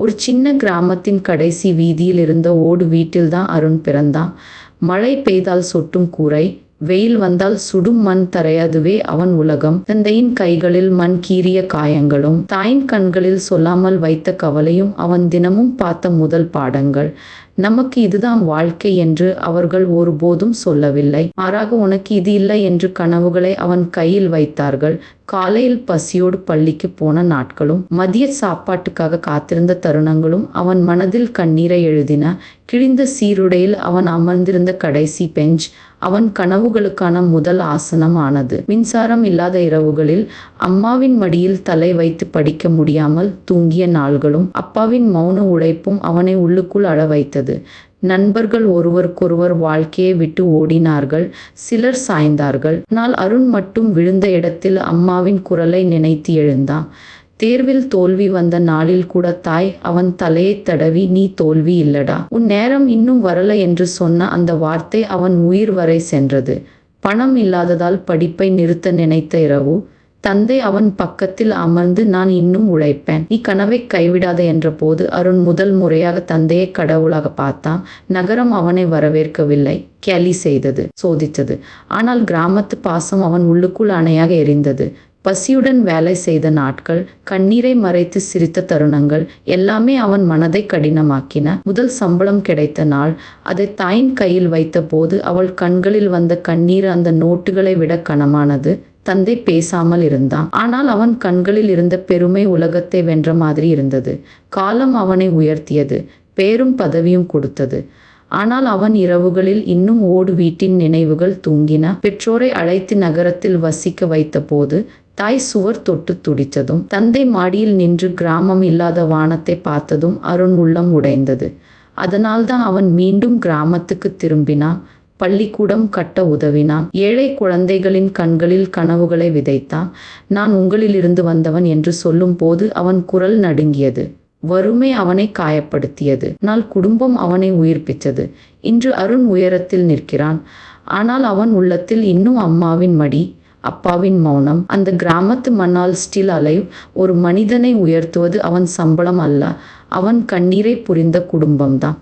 ஒரு சின்ன கிராமத்தின் கடைசி வீதியில் இருந்த ஓடு வீட்டில்தான் அருண் பிறந்தான். மழை பெய்தால் சொட்டும் கூரை வெயில் வந்தால் சுடும் மண் தரையாதுவே அவன் உலகம். தந்தையின் கைகளில் மண் கீறிய காயங்களும் தாயின் கண்களில் சொல்லாமல் வைத்த கவலையும் அவன் தினமும் பார்த்த முதல் பாடங்கள். நமக்கு இதுதான் வாழ்க்கை என்று அவர்கள் ஒருபோதும் சொல்லவில்லை. மாறாக உனக்கு இது இல்லை என்று கனவுகளை அவன் கையில் வைத்தார்கள். காலையில் பசியோடு பள்ளிக்கு போன நாட்களும் மதிய சாப்பாட்டுக்காக காத்திருந்த தருணங்களும் அவன் மனதில் கண்ணீரை எழுதின. கிழிந்த சீருடையில் அவன் அமர்ந்திருந்த கடைசி பெஞ்ச் அவன் கனவுகளுக்கான முதல் ஆசனம் ஆனது மின்சாரம் இல்லாத இரவுகளில் அம்மாவின் மடியில் தலை வைத்து படிக்க முடியாமல் தூங்கிய நாள்களும் அப்பாவின் மௌன உழைப்பும் அவனை உள்ளுக்குள் அழ வைத்தது. நண்பர்கள் ஒருவருக்கொருவர் வாழ்க்கையை விட்டு ஓடினார்கள். சிலர் சாய்ந்தார்கள். ஆனால் அருண் மட்டும் விழுந்த இடத்தில் அம்மாவின் குரலை நினைத்து எழுந்தான். தேர்வில் தோல்வி வந்த நாளில் கூட தாய் அவன் தலையை தடவி நீ தோல்வி இல்லடா. உன் நேரம் இன்னும் வரல என்று சொன்ன அந்த வார்த்தை அவன் உயிர் வரை சென்றது. பணம் இல்லாததால் படிப்பை நிறுத்த நினைத்த இரவு. தந்தை அவன் பக்கத்தில் அமர்ந்து நான் இன்னும் உழைப்பேன். நீ கனவை கைவிடாத என்ற போது அருண் முதல் முறையாக தந்தையை கடவுளாக பார்த்தான். நகரம் அவனை வரவேற்கவில்லை. கேலி செய்தது சோதித்தது. ஆனால் கிராமத்து பாசம் அவன் உள்ளுக்குள் அணையாக எரிந்தது. பசியுடன் வேலை செய்த நாட்கள் கண்ணீரை மறைத்து சிரித்த தருணங்கள் எல்லாமே அவன் மனதை கடினமாக்கின. முதல் சம்பளம் கிடைத்த நாள் அதை தாயின் கையில் வைத்த போது அவள் கண்களில் வந்த கண்ணீர் அந்த நோட்டுகளை விட கனமானது. தந்தை பேசாமல் இருந்தான். ஆனால் அவன் கண்களில் இருந்த பெருமை உலகத்தை வென்ற மாதிரி இருந்தது. காலம் அவனை உயர்த்தியது. பேரும் பதவியும் கொடுத்தது. ஆனால் அவன் இரவுகளில் இன்னும் ஓடு வீட்டின் நினைவுகள் தூங்கின. பெற்றோரை அழைத்து நகரத்தில் வசிக்க வைத்த போது தாய் சுவர் தொட்டு துடித்ததும் தந்தை மாடியில் நின்று கிராமம் இல்லாத வானத்தை பார்த்ததும் அருண் உள்ளம் உடைந்தது. அதனால்தான் அவன் மீண்டும் கிராமத்துக்கு திரும்பினான். பள்ளிக்கூடம் கட்ட உதவினான். ஏழை குழந்தைகளின் கண்களில் கனவுகளை விதைத்தான். நான் உங்களிலிருந்து வந்தவன் என்று சொல்லும் போது அவன் குரல் நடுங்கியது. வறுமை அவனை காயப்படுத்தியது. நாள் குடும்பம் அவனை உயிர்ப்பித்தது இன்று அருண் உயரத்தில் நிற்கிறான். ஆனால் அவன் உள்ளத்தில் இன்னும் அம்மாவின் மடி அப்பாவின் மௌனம். அந்த கிராமத்து மண்ணால் ஸ்டில் அலைவ் ஒரு மனிதனை உயர்த்துவது அவன் சம்பளம் அல்ல. அவன் கண்ணீரை புரிந்த குடும்பம்தான்.